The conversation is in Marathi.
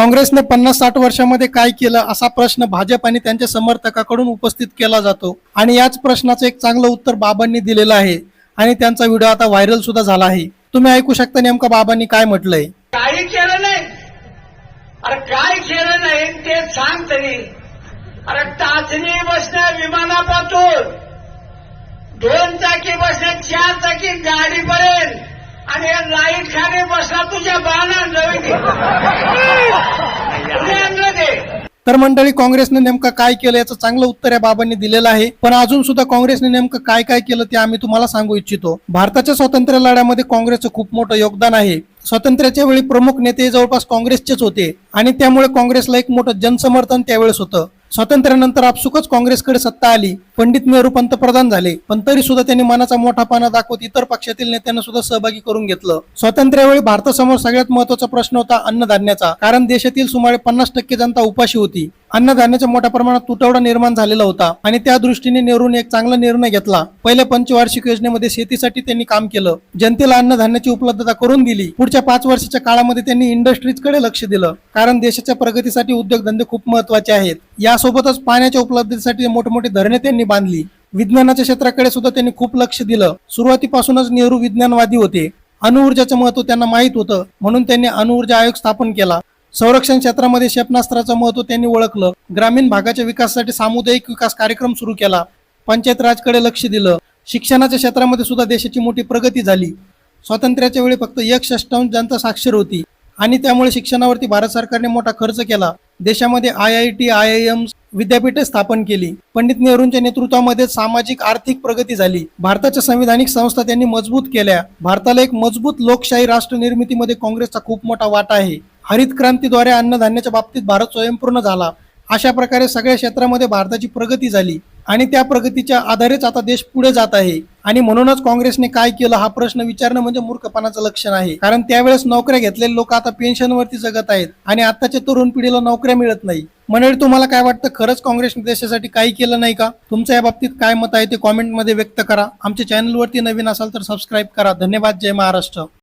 काँग्रेसने पन्नास साठ वर्षामध्ये काय केलं असा प्रश्न भाजप आणि त्यांच्या समर्थकाकडून उपस्थित केला जातो. आणि याच प्रश्नाचं एक चांगलं उत्तर बाबांनी दिलेलं आहे. आणि त्यांचा व्हिडिओ आता व्हायरल सुद्धा झाला आहे. तुम्ही ऐकू शकता नेमकं बाबांनी काय म्हटलंय. काही केलं नाही. अरे काय केलं नाही ते सांग तरी. अरे टाचणी बसण्या विमानापासून. दोन चाकी बसण्या चार चाकी गाडीपर्यंत. आणि लाइट खाली बसला तुझ्या बाणा नवीन आणलं ते तर मंडळी काँग्रेसने नेमकं काय केलं याचं चांगलं उत्तर या बाबांनी दिलेलं आहे. पण अजून सुद्धा काँग्रेसने नेमकं काय काय केलं ते आम्ही तुम्हाला सांगू इच्छितो. भारताच्या स्वातंत्र्य लढ्यामध्ये काँग्रेसचं खूप मोठं योगदान आहे. स्वातंत्र्याच्या वेळी प्रमुख नेते जवळपास काँग्रेसचेच होते आणि त्यामुळे काँग्रेसला एक मोठं जनसमर्थन त्यावेळेस होतं. स्वातंत्र्यानंतर आपसुकच काँग्रेसकडे सत्ता आली. पंडित नेहरू पंतप्रधान झाले पण तरी सुद्धा त्यांनी मनाचा मोठा पाना दाखवत इतर पक्षातील नेत्यांना सुद्धा सहभागी करून घेतलं. स्वातंत्र्यावेळी भारतासमोर सगळ्यात महत्त्वाचा प्रश्न होता अन्नधान्याचा कारण देशातील सुमारे पन्नास टक्के जनता उपाशी होती. अन्नधान्याच्या मोठ्या प्रमाणात तुटवडा निर्माण झालेला होता आणि त्या दृष्टीने नेहरूने एक चांगला निर्णय घेतला. पहिल्या पंचवार्षिक योजनेमध्ये शेतीसाठी त्यांनी काम केलं. जनतेला अन्नधान्याची उपलब्धता करून दिली. पुढच्या पाच वर्षाच्या काळामध्ये त्यांनी इंडस्ट्रीजकडे लक्ष दिलं कारण देशाच्या प्रगतीसाठी उद्योगधंदे खूप महत्त्वाचे आहेत. यासोबतच पाण्याच्या उपलब्धतेसाठी मोठमोठे धरणे त्यांनी बांधली. विज्ञानाच्या क्षेत्राकडे सुद्धा त्यांनी खूप लक्ष दिलं. सुरुवातीपासूनच नेहरू विज्ञानवादी होते. अणुऊर्जाचं महत्त्व त्यांना माहीत होतं म्हणून त्यांनी अणुऊर्जा आयोग स्थापन केला. संरक्षण क्षेत्रामध्ये क्षेपणास्त्राचं महत्त्व त्यांनी ओळखलं. ग्रामीण भागाच्या विकासासाठी सामुदायिक विकास कार्यक्रम सुरू केला. पंचायत राजकडे लक्ष दिलं. शिक्षणाच्या क्षेत्रामध्ये सुद्धा देशाची मोठी प्रगती झाली. स्वातंत्र्याच्या वेळी फक्त एक षष्टांश जनता साक्षर होती. आणि त्यामुळे शिक्षणावरती भारत सरकारने मोठा खर्च केला. देशामध्ये I I T I I M विद्यापीठे स्थापन केली. पंडित नेहरूंच्या नेतृत्वामध्ये सामाजिक आर्थिक प्रगती झाली. भारताच्या संविधानिक संस्था त्यांनी मजबूत केल्या. भारताला एक मजबूत लोकशाही राष्ट्र निर्मितीमध्ये काँग्रेसचा खूप मोठा वाटा आहे. हरित क्रांतीद्वारे अन्नधान्याच्या बाबतीत भारत स्वयंपूर्ण झाला. अशा प्रकारे सगळ्या क्षेत्रामध्ये भारताची प्रगती झाली आणि त्या प्रगतीच्या आधारेच आता देश पुढे जात आहे. आणि म्हणूनच काँग्रेसने काय केलं हा प्रश्न विचारणं म्हणजे मूर्खपणाचं लक्षण आहे. कारण त्यावेळेस नोकऱ्या घेतलेले लोक आता पेन्शनवरती जगत आहेत आणि आताच्या तरुण पिढीला नोकऱ्या मिळत नाही. मंडळी तुम्हाला काय वाटतं? खरंच काँग्रेसने देशासाठी काही केलं नाही का? तुमचं या बाबतीत काय मत आहे ते कॉमेंटमध्ये व्यक्त करा. आमच्या चॅनलवरती नवीन असाल तर सबस्क्राईब करा. धन्यवाद. जय महाराष्ट्र.